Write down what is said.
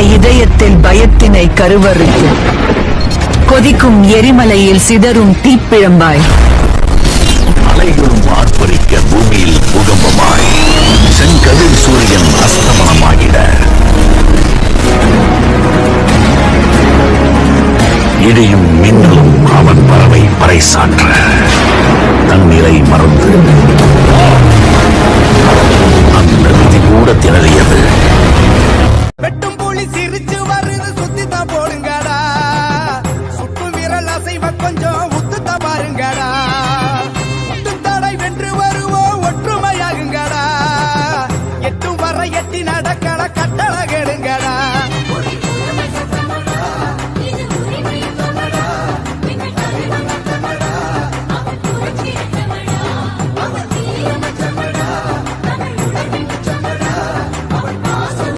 இதயத்தில் பயத்தினை கருவறுக்கும். கொதிக்கும் எரிமலையில் சிதறும் தீப்பிழம்பாய். அலைகளும் ஆர்ப்பரிக்க பூமியில் பூகம்பமாய். செங்கதிர் சூரியன் அஸ்தமனமாகிட. இடியும் மின்னலும் அவன் பறவை பறைசாற்ற. தன்னிலை மறந்து. அந்த விதி கூட திணறியது. அசைவ கொஞ்சம்